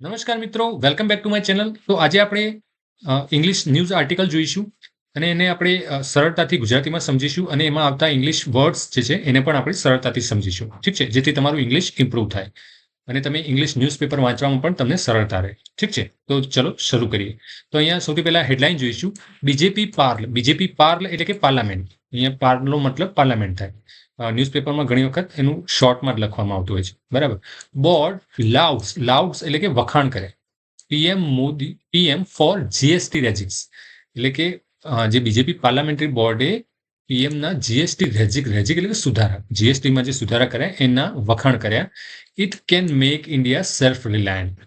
નમસ્કાર મિત્રો welcome back to my channel તો આજે આપણે ઇંગ્લિશ ન્યૂઝ આર્ટિકલ જોઈશું અને એને આપણે સરળતાથી ગુજરાતીમાં સમજીશું અને એમાં આવતા ઇંગ્લિશ વર્ડ્સ જે છે, એને પણ આપણે સરળતાથી સમજીશું. ઠીક છે? જેથી તમારું ઇંગ્લિશ ઇમ્પ્રૂવ થાય. અને તમે ઇંગ્લિશ ન્યૂઝપેપર વાંચવામાં પણ તમને સરળતા રહે. ઠીક છે? તો ચલો શરૂ કરીએ. તો અહીંયા સૌથી પહેલા હેડલાઇન જોઈશું. બીજેપી પાર્લ બીજેપી પાર્લ એટલે કે પાર્લામેન્ટ અહીંયા પાર્લનો મતલબ પાર્લામેન્ટ થાય. ન્યૂઝપેપરમાં ઘણી વખત એનું શોર્ટમાં લખવામાં આવતું હોય છે. બરાબર? બોર્ડ લાઉડ્સ લાઉડ્સ એટલે કે વખાણ કરે. PM Modi, PM for GST rejigs એટલે કે જે બીજેપી પાર્લામેન્ટરી બોર્ડે પીએમના જીએસટી રેજિક રેજિક એટલે સુધારા જીએસટીમાં જે સુધારા કર્યા, એના વખાણ કર્યા. It can make India self reliant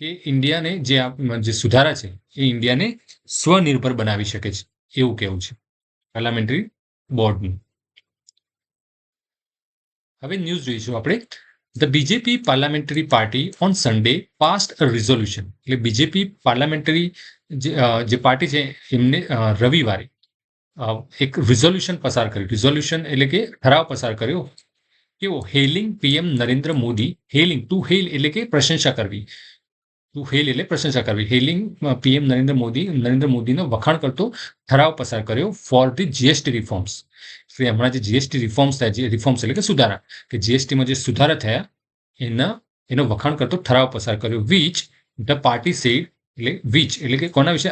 કે ઇન્ડિયાને જે જે સુધારા છે, એ ઇન્ડિયાને સ્વનિર્ભર બનાવી શકે છે. એવું કેવું છે. પાર્લામેન્ટરી બોર્ડનું હવે ન્યૂઝ જોઈશું આપણે. The BJP parliamentary party on Sunday passed resolution એટલે બીજેપી પાર્લામેન્ટરી જે પાર્ટી છે, એમને રવિવારે એક રિઝોલ્યુશન પસાર કર્યું. રિઝોલ્યુશન એટલે કે ઠરાવ પસાર કર્યો કેવો hailing PM Narendra Modi hailing to hail એટલે કે પ્રશંસા કરવી. ટુ હેલ એટલે પ્રશંસા કરવી. હેલિંગ પીએમ નરેન્દ્ર મોદી, નરેન્દ્ર મોદીનો વખાણ કરતો ઠરાવ પસાર કર્યો ફોર ધી જીએસટી રિફોર્મ્સ એટલે હમણાં જે જીએસટી રિફોર્મ્સ થયા, જે રિફોર્મ્સ એટલે કે સુધારા. કે જીએસટીમાં જે સુધારા થયા, એના, એનો વખાણ કરતો ઠરાવ પસાર કર્યો વિચ ધ પાર્ટી સેડ એટલે વિચ એટલે કે કોના વિશે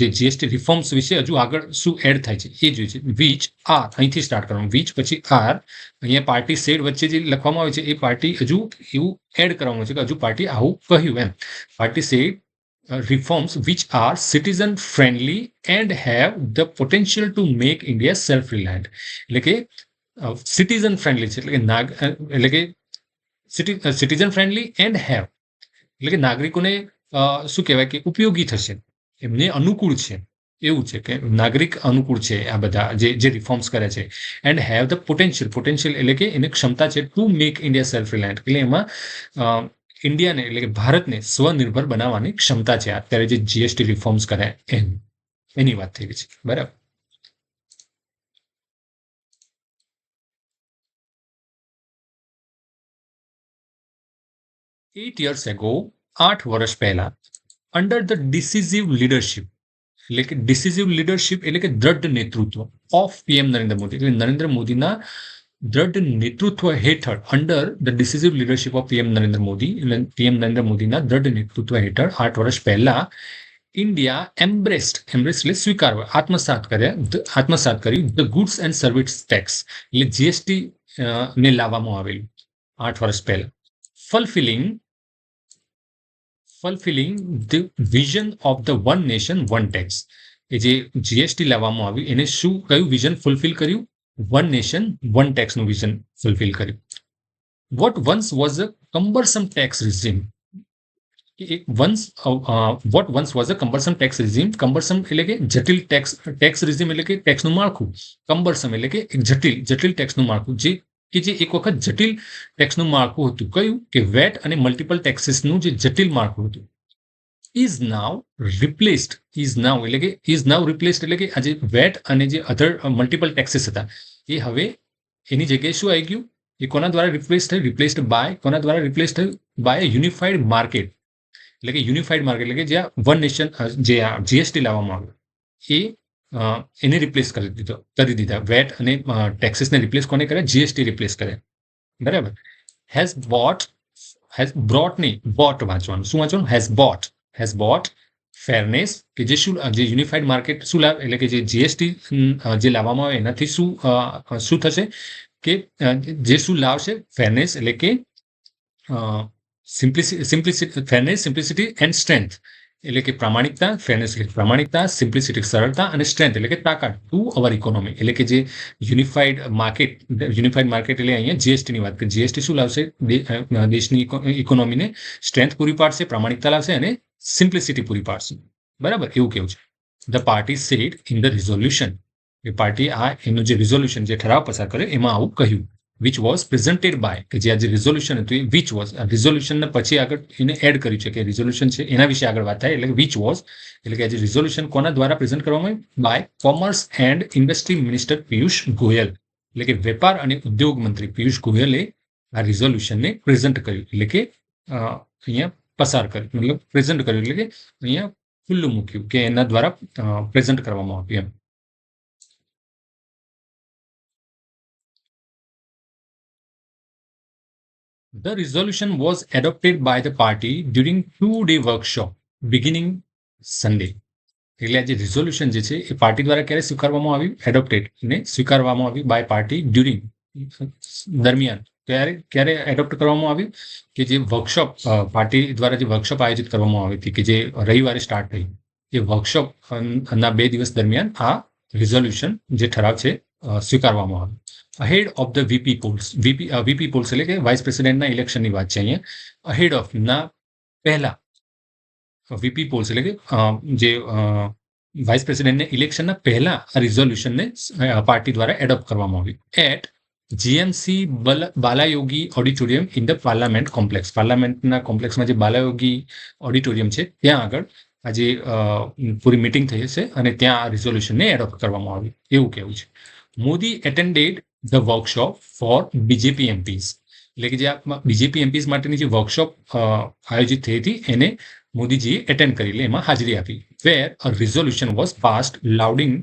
જે જીએસટી રિફોર્મ્સ વિશે હજુ આગળ શું એડ થાય છે, એ જોઈએ છે. વિચ આર અહીંથી સ્ટાર્ટ કરવાનું. વિચ પછી આર અહીંયા પાર્ટી સેડ વચ્ચે જે લખવામાં આવે છે, એ પાર્ટી હજુ એવું એડ કરવાનું છે કે હજુ પાર્ટી આવું કહ્યું એમ. Party said reforms which are citizen friendly and have the potential to make India self reliant એટલે કે સિટીઝન ફ્રેન્ડલી છે. એટલે કે નાગ એટલે કે સિટીઝન ફ્રેન્ડલી એન્ડ હેવ એટલે કે નાગરિકોને શું કહેવાય કે ઉપયોગી થશે. એમને અનુકૂળ છે. એવું છે કે નાગરિક અનુકૂળ છે આ બધા જે જે રિફોર્મ્સ કરે છે. And have the potential potential એટલે કે એને ક્ષમતા છે to make India self reliant એટલે એમાં ઇન્ડિયાને એટલે કે ભારતને સ્વનિર્ભર બનાવવાની ક્ષમતા છે. અત્યારે જે જીએસટી રિફોર્મ્સ કરે એમ. એની વાત થઈ ગઈ છે. બરાબર? એટ યર્સ એગો આઠ વર્ષ પહેલા અંડર ધ ડિસિઝિવ લીડરશિપ એટલે કે ડિસિઝિવ લીડરશિપ એટલે કે દ્રઢ નેતૃત્વ ઓફ પીએમ નરેન્દ્ર મોદી એટલે નરેન્દ્ર મોદીના દ્રઢ નેતૃત્વ હેઠળ under the decisive leadership of PM Narendra Modi એટલે પીએમ નરેન્દ્ર મોદીના દ્રઢ નેતૃત્વ હેઠળ આઠ વર્ષ પહેલા ઇન્ડિયા એમ્બ્રેસ્ડ એમ્બ્રેસ એટલે સ્વીકારવા આત્મસાત કર્યા આત્મસાત કર્યું the goods and service tax એટલે જીએસટી ને લાવવામાં આવેલું આઠ વર્ષ પહેલા fulfilling fulfilling the vision of the one nation one tax એ જે જીએસટી લાવવામાં આવ્યું, એને શું કયું વિઝન ફૂલફિલ કર્યું? વન નેશન વન ટેક્સનું વિઝન ફૂલફિલ કર્યું. What once was a cumbersome tax regime once what once was a cumbersome tax regime cumbersome એટલે કે જટિલ ટેક્સ ટેક્સ રિઝિમ એટલે કે ટેક્સનું માળખું. કમ્બરસમ એટલે કે જટિલ જટિલ ટેક્સનું માળખું. જે કે જે એક વખત જટિલ ટેક્સનું માળખું હતું. કયું? કે વેટ અને મલ્ટિપલ ટેક્સીસનું જે જટિલ માળખું હતું. Is now replaced is now એટલે કે ઇઝ નાવ રિપ્લેસ્ડ એટલે કે આજે વેટ અને જે અધર મલ્ટિપલ ટેક્સીસ હતા. એ હવે એની જગ્યાએ શું આવી ગયું? એ કોના દ્વારા રિપ્લેસ થયું? રિપ્લેસ્ડ બાય કોના દ્વારા રિપ્લેસ થયું? બાય યુનિફાઈડ માર્કેટ એટલે કે યુનિફાઈડ માર્કેટ એટલે કે જ્યાં વન નેશન જે આ જીએસટી લાવવામાં આવ્યું. એ એને રિપ્લેસ કરી દીધો, કરી દીધા. વેટ અને ટેક્સીસને રિપ્લેસ કોને કરે જીએસટી રિપ્લેસ કરે બરાબર? હેઝ બોટ હેઝ બ્રોટ નહીં બોટ વાંચવાનું. શું વાંચવાનું? Has brought has brought fairness કે જે શું, જે યુનિફાઈડ માર્કેટ શું લાવે એટલે કે જે જીએસટી જે લાવવામાં આવે એનાથી શું શું થશે? કે જે શું લાવશે? ફેરનેસ એટલે કે simplicity simplicity fairness simplicity and strength એટલે કે પ્રામાણિકતા ફેરનેસ એટલે પ્રામાણિકતા સિમ્પ્લિસિટી સરળતા અને સ્ટ્રેન્થ એટલે કે તાકાત. ટુ અવર ઇકોનોમી એટલે કે જે યુનિફાઈડ માર્કેટ યુનિફાઈડ માર્કેટ એટલે અહીંયા જીએસટીની વાત કરીએ. જીએસટી શું લાવશે? દેશની ઇકોનોમીને સ્ટ્રેન્થ પૂરી પાડશે, પ્રામાણિકતા લાવશે અને સિમ્પ્લિસિટી પૂરી પાડશે. બરાબર? એવું કેવું છે. The party said in the resolution A party આ એનું જે રિઝોલ્યુશન જે ઠરાવ પસાર કર્યો, એમાં આવું કહ્યું. વિચ વોઝ પ્રેઝન્ટેડ બાય કે જે આ જે રિઝોલ્યુશન હતું, એ વિચ વોઝ રિઝોલ્યુશનને પછી આગળ એને એડ કર્યું છે, કે રિઝોલ્યુશન છે, એના વિશે આગળ વાત થાય, એટલે વિચ વોઝ એટલે કે આ જે રિઝોલ્યુશન કોના દ્વારા પ્રેઝન્ટ કરવામાં આવ્યું? By commerce and industry minister Piyush Goyal એટલે કે વેપાર અને ઉદ્યોગ મંત્રી પિયુષ ગોયલે આ રિઝોલ્યુશનને પ્રેઝન્ટ કર્યું. એટલે કે અહીંયા પસાર કર્યું. મતલબ પ્રેઝન્ટ કર્યું. એટલે કે અહીંયા ખુલ્લું મૂક્યું કે એના દ્વારા પ્રેઝન્ટ કરવામાં આવ્યું એમ. The resolution was adopted by the party during two-day workshop, beginning Sunday. એટલે આ જે રિઝોલ્યુશન જે છે, એ પાર્ટી દ્વારા ક્યારે સ્વીકારવામાં આવ્યું? એડોપ્ટેડ ને સ્વીકારવામાં આવ્યું બાય પાર્ટી ડ્યુરિંગ દરમિયાન. ક્યારે ક્યારે એડોપ્ટ કરવામાં આવ્યું? કે જે વર્કશોપ પાર્ટી દ્વારા જે વર્કશોપ આયોજિત કરવામાં આવી હતી, કે જે રવિવારે સ્ટાર્ટ થઈ. એ વર્કશોપ ના બે દિવસ દરમિયાન આ રિઝોલ્યુશન જે ઠરાવ છે સ્વીકારવામાં આવ્યું. Ahead of the VP polls VP VP polls એટલે કે વાઇસ પ્રેસિડેન્ટના ઇલેક્શનની વાત છે અહીંયા. અહેડ ઓફ ના પહેલા. વીપી પોલ્સ એટલે કે જે વાઇસ પ્રેસિડેન્ટને ઇલેક્શનના પહેલા આ રિઝોલ્યુશનને પાર્ટી દ્વારા એડોપ્ટ કરવામાં આવ્યું. At GMC Balayogi auditorium in the parliament complex પાર્લામેન્ટના કોમ્પ્લેક્સમાં જે બાલાયોગી ઓડિટોરિયમ છે, ત્યાં આગળ આજે પૂરી મિટિંગ થઈ હશે અને ત્યાં આ રિઝોલ્યુશનને એડોપ્ટ કરવામાં આવ્યું. એવું કેવું છે. Modi attended the workshop for BJP MPs એટલે કે જે બીજેપી એમપીસ માટેની જે વર્કશોપ આયોજિત થઈ હતી, એને મોદીજીએ એટેન્ડ કરી, એટલે એમાં હાજરી આપી. Where a resolution was passed lauding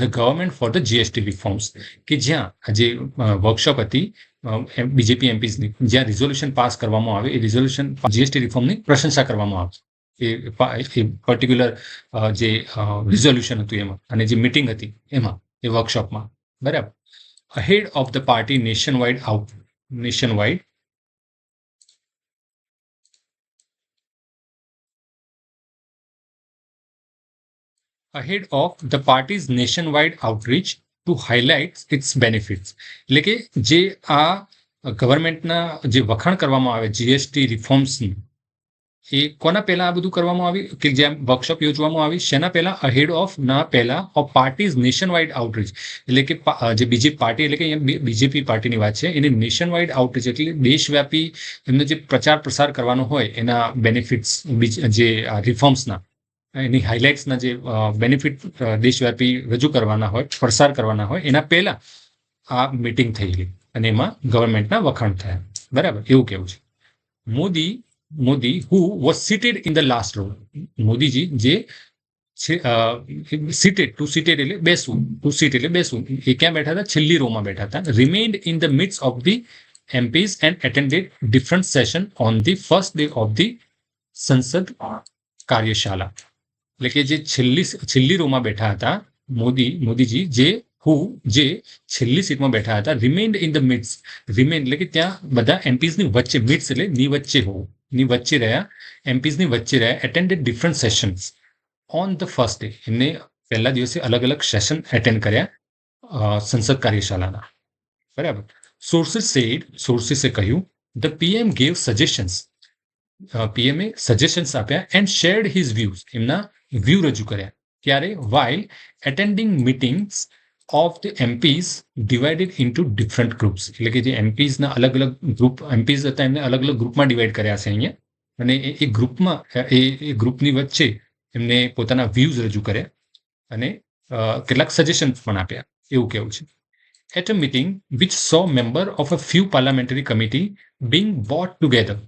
the government for the GST reforms કે જ્યાં જે વર્કશોપ હતી બીજેપી એમપીસની જ્યાં રિઝોલ્યુશન પાસ કરવામાં આવે, એ રિઝોલ્યુશન જીએસટી રિફોર્મની પ્રશંસા કરવામાં આવે. એ પર્ટિક્યુલર જે રિઝોલ્યુશન હતું એમાં, અને જે મિટિંગ હતી એમાં, એ વર્કશોપમાં બરાબર? Ahead of the party nationwide out nationwide ahead of the party's nationwide outreach to highlight its benefits એટલે કે જે આ ગવર્મેન્ટના જે વખાણ કરવામાં આવે જીએસટી રિફોર્મ્સની એ કોના પહેલા આ બધું કરવામાં આવ્યું? કે જેમ વર્કશોપ યોજવામાં આવી, શેના પહેલા? અહેડ ઓફ ના પહેલા of parties nationwide outreach એટલે કે જે બીજી પાર્ટી, એટલે કે અહીંયા બીજેપી પાર્ટીની વાત છે, એની નેશન વાઇડ આઉટરીચ એટલે દેશવ્યાપી એમનો જે પ્રચાર પ્રસાર કરવાનો હોય, એના બેનિફિટ્સ જે રિફોર્મ્સના એની હાઇલાઇટ્સના જે બેનિફિટ દેશવ્યાપી રજૂ કરવાના હોય, પ્રસાર કરવાના હોય, એના પહેલા આ મિટિંગ થયેલી. અને એમાં ગવર્મેન્ટના વખાણ થયા. બરાબર? એવું કેવું છે. Modi Modi who was seated in the last row Modiji જે સીટેડ ટુ સીટેડ એટલે બેસવું ટુ સીટ એટલે બેસવું એ ક્યાં બેઠા હતા છેલ્લી રોમાં બેઠા હતા remained in the midst of the MPs and attended different session on the first day of the સંસદ કાર્યશાળા એટલે કે જે છેલ્લી છેલ્લી રોમાં બેઠા હતા મોદી મોદીજી જે હુ જે છેલ્લી સીટમાં બેઠા હતા remained in the midst remain એટલે કે ત્યાં બધા એમપીઝની વચ્ચે મિડ્સ એટલે ની વચ્ચે હોવું. ની વચ્ચે રહ્યા એમપીઝની વચ્ચે રહ્યા attended different sessions on the first day એમને પહેલા દિવસે અલગ અલગ સેશન એટેન્ડ કર્યા સંસદ કાર્યશાળાના. બરાબર? સોર્સિસ સેડ સોર્સિસે કહ્યું ધ પીએમ ગેવ સજેશન્સ પીએમએ સજેશન્સ આપ્યા એન્ડ શેર્ડ હિઝ વ્યૂઝ એમના વ્યૂ રજૂ કર્યા. ત્યારે while attending meetings of the MPs divided into different groups એટલે કે જે એમપીઝના અલગ અલગ ગ્રુપ એમપીઝ હતા એમને અલગ અલગ ગ્રુપમાં ડિવાઈડ કર્યા છે અહીંયા. અને એ ગ્રુપમાં એ એ ગ્રુપની વચ્ચે એમને પોતાના વ્યૂઝ રજૂ કર્યા અને કેટલાક સજેશન પણ આપ્યા. એવું કેવું છે. At a meeting which saw member of a few parliamentary committee being brought together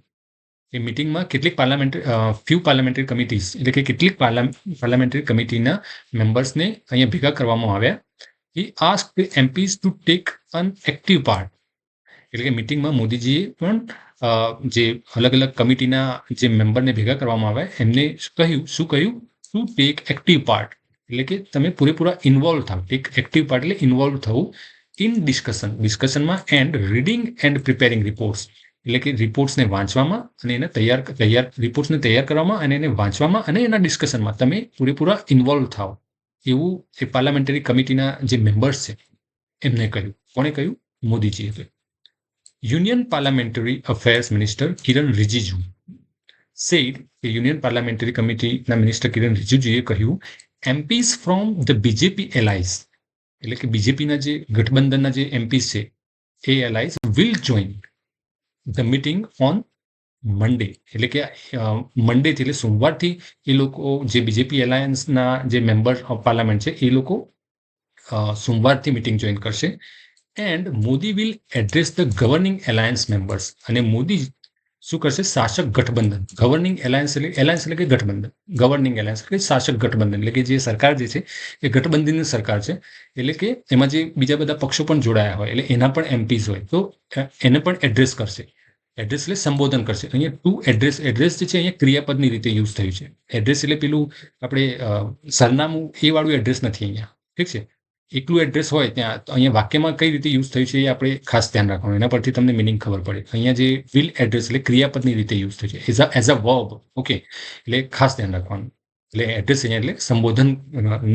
એ મિટિંગમાં કેટલીક પાર્લામેન્ટરી ફ્યુ પાર્લામેન્ટરી કમિટીઝ એટલે કે કેટલીક પાર્લામેન્ટરી કમિટીના મેમ્બર્સને અહીંયા ભેગા કરવામાં આવ્યા. He asked the MPs to take an active part. એટલે કે મિટિંગમાં મોદીજીએ પણ જે અલગ અલગ કમિટીના જે મેમ્બરને ભેગા કરવામાં આવે એમને કહ્યું, શું કહ્યું? ટુ ટેક એક્ટિવ પાર્ટ એટલે કે તમે પૂરેપૂરા ઇન્વોલ્વ થાવ. ટેક એક્ટિવ પાર્ટ એટલે ઇન્વોલ્વ થવું in discussion ડિસ્કશનમાં and reading and preparing reports એટલે કે રિપોર્ટ્સને વાંચવામાં અને એને તૈયાર તૈયાર રિપોર્ટ્સને તૈયાર કરવામાં અને એને વાંચવામાં અને એના ડિસ્કશનમાં તમે પૂરેપૂરા ઇન્વોલ્વ થાવ. એવું એ પાર્લામેન્ટરી કમિટીના જે મેમ્બર્સ છે, એમને કહ્યું. કોણે કહ્યું? મોદીજીએ કહ્યું. Union parliamentary affairs minister Kiran Rijiju said કે યુનિયન પાર્લામેન્ટરી કમિટીના મિનિસ્ટર કિરણ રિજિજુએ કહ્યું MPs from the BJP allies એટલે કે બીજેપીના જે ગઠબંધનના જે એમપીસ છે, એ allies will join the meeting on Monday. એટલે કે મંડેથી એટલે સોમવારથી એ લોકો, જે બીજેપી એલાયન્સના જે મેમ્બર ઓફ પાર્લામેન્ટ છે, એ લોકો સોમવારથી મિટિંગ જોઈન કરશે. And Modi will address the governing alliance members અને મોદી શું કરશે? શાસક ગઠબંધન. ગવર્નિંગ એલાયન્સ એટલે એલાયન્સ એટલે કે ગઠબંધન. ગવર્નિંગ એલાયન્સ એટલે શાસક ગઠબંધન. એટલે કે જે સરકાર જે છે, એ ગઠબંધનની સરકાર છે. એટલે કે એમાં જે બીજા બધા પક્ષો પણ જોડાયા હોય, એટલે એના પણ એમપીઝ હોય. તો એને પણ એડ્રેસ કરશે. એડ્રેસ એટલે સંબોધન કરશે. અહીંયા ટુ એડ્રેસ એડ્રેસ જે છે અહીંયા ક્રિયાપદની રીતે યુઝ થયું છે. એડ્રેસ એટલે પેલું આપણે સરનામું એ વાળું એડ્રેસ નથી અહીંયા. ઠીક છે? એકલું એડ્રેસ હોય ત્યાં અહીંયા વાક્યમાં કઈ રીતે યુઝ થયું છે એ આપણે ખાસ ધ્યાન રાખવાનું. એના પરથી તમને મિનિંગ ખબર પડે. અહીંયા જે વિલ એડ્રેસ એટલે ક્રિયાપદની રીતે યુઝ થયું છે. As a as a verb okay એટલે ખાસ ધ્યાન રાખવાનું. એટલે એડ્રેસ અહીંયા એટલે સંબોધન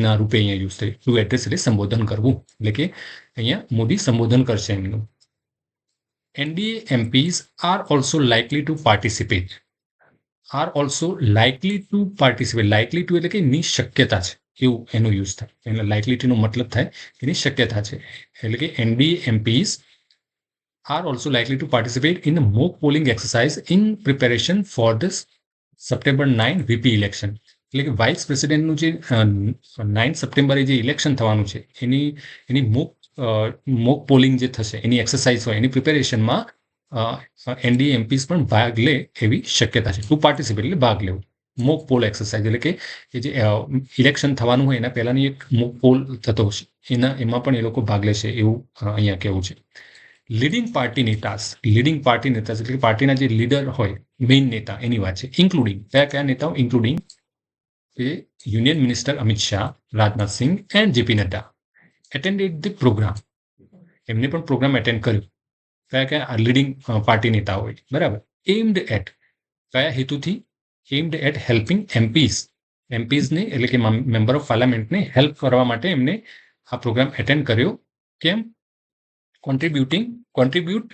ના રૂપે અહીંયા યુઝ થયું. ટુ એડ્રેસ એટલે સંબોધન કરવું. એટલે કે અહીંયા મોદી સંબોધન કરશે એમનું. NDA MPs are also likely to participate are also likely to participate likely to એટલે કે ની શક્યતા છે એવું એનો યુઝ થાય. એટલે લાઇકલિટીનો મતલબ થાય એની શક્યતા છે. એટલે કે NDA MPs are also likely to participate in mock polling exercise in preparation for the September nine VP election એટલે કે વાઇસ પ્રેસિડેન્ટનું જે નાઇન સપ્ટેમ્બરે જે ઇલેક્શન થવાનું છે, એની એની મોક મોક પોલિંગ જે થશે, એની એક્સરસાઇઝ હોય, એની પ્રિપેરેશનમાં એનડીએ એમપીસ પણ ભાગ લે એવી શક્યતા છે. ટુ પાર્ટિસિપેટ એટલે ભાગ લેવું. મોક પોલ એક્સરસાઇઝ એટલે કે એ જે ઇલેક્શન થવાનું હોય, એના પહેલાંની એક મોક પોલ થતો હશે. એના, એમાં પણ એ લોકો ભાગ લેશે એવું અહીંયા કહેવું છે. Leading party task leading party નેતા એટલે પાર્ટીના જે લીડર હોય મેઇન નેતા, એની વાત છે. ઇન્ક્લુડિંગ કયા કયા નેતાઓ? Including a union minister Amit Shah Rajnath Singh and JP Nadda attended the programme એમને પણ પ્રોગ્રામ એટેન્ડ કર્યું. કયા કયા લીડિંગ પાર્ટી નેતા હોય. બરાબર. એમ્ડ એટ કયા હેતુથી? એમ્ડ એટ હેલ્પિંગ એમપીઝ એમપીઝને એટલે કે મેમ્બર ઓફ પાર્લામેન્ટને હેલ્પ કરવા માટે એમને આ પ્રોગ્રામ એટેન્ડ કર્યો. કેમ? Contributing contribute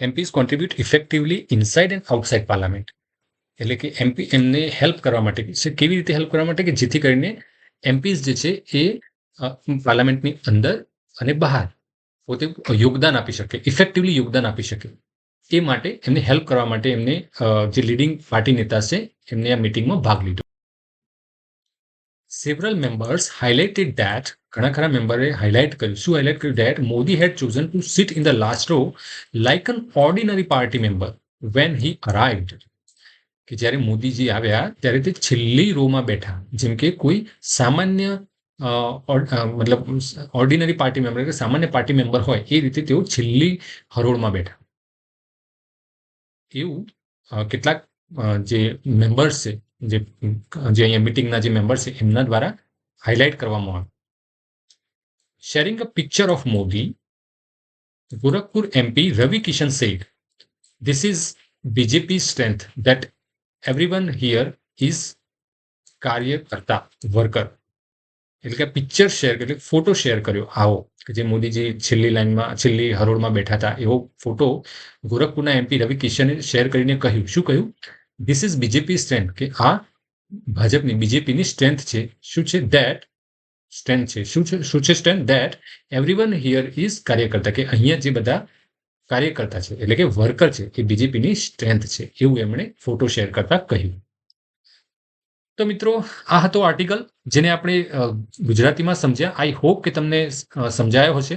MPs contribute effectively inside and outside parliament એટલે કે એમપી એમને હેલ્પ કરવા માટે. કેવી રીતે હેલ્પ કરવા માટે? કે જેથી કરીને એમપીઝ જે છે એ પાર્લામેન્ટની અંદર અને બહાર પોતે યોગદાન આપી શકે, ઇફેક્ટિવલી યોગદાન આપી શકે. એ માટે એમને હેલ્પ કરવા માટે એમને જે લીડિંગ પાર્ટી નેતા છે, એમને આ મિટિંગમાં ભાગ લીધો. સેવરલ મેમ્બર્સ હાઇલાઇટેડ ડેટ ઘણા ખરા મેમ્બરે હાઇલાઇટ કર્યું. શું હાઇલાઇટ કર્યું? That Modi had chosen to sit in the last row like an ordinary party member when he arrived કે જ્યારે મોદીજી આવ્યા, ત્યારે તે છેલ્લી રોમાં બેઠા. જેમ કે કોઈ સામાન્ય મતલબ ઓર્ડિનરી પાર્ટી મેમ્બર એટલે સામાન્ય પાર્ટી મેમ્બર હોય, એ રીતે તેઓ છેલ્લી હરોળમાં બેઠા. એવું કેટલાક જે મેમ્બર્સ છે, જે જે અહીંયા મિટિંગના જે મેમ્બર્સ છે, એમના દ્વારા હાઇલાઇટ કરવામાં આવે. Sharing a picture of Modi Gorakhpur MP Ravi Kishan said this is BJP strength that everyone here is કાર્યકર્તા વર્કર એટલે કે પિક્ચર શેર એટલે ફોટો શેર કર્યો. આવો, કે જે મોદીજી છેલ્લી લાઈનમાં, છેલ્લી હરોળમાં બેઠા હતા, એવો ફોટો ગોરખપુરના એમપી રવિ કિશને શેર કરીને કહ્યું. શું કહ્યું? ધીસ ઇઝ બીજેપી સ્ટ્રેન્થ કે આ ભાજપની બીજેપીની સ્ટ્રેન્થ છે. શું છે? ધેટ સ્ટ્રેન્થ છે. શું છે? શું છે strength that everyone here is કાર્યકર્તા, કે અહીંયા જે બધા કાર્યકર્તા છે, એટલે કે વર્કર છે, એ બીજેપીની સ્ટ્રેન્થ છે. એવું એમણે ફોટો શેર કરતા કહ્યું. તો મિત્રો, આ હતો આર્ટિકલ જેને આપણે ગુજરાતીમાં સમજ્યા. આઈ હોપ કે તમને સમજાયો હશે.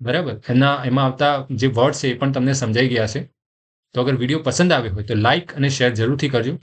બરાબર? એના, એમાં આવતા જે વર્ડ છે એ પણ તમને સમજાઈ ગયા છે તો અગર વીડિયો પસંદ આવ્યો હોય તો લાઇક અને શેર જરૂરથી કરજો.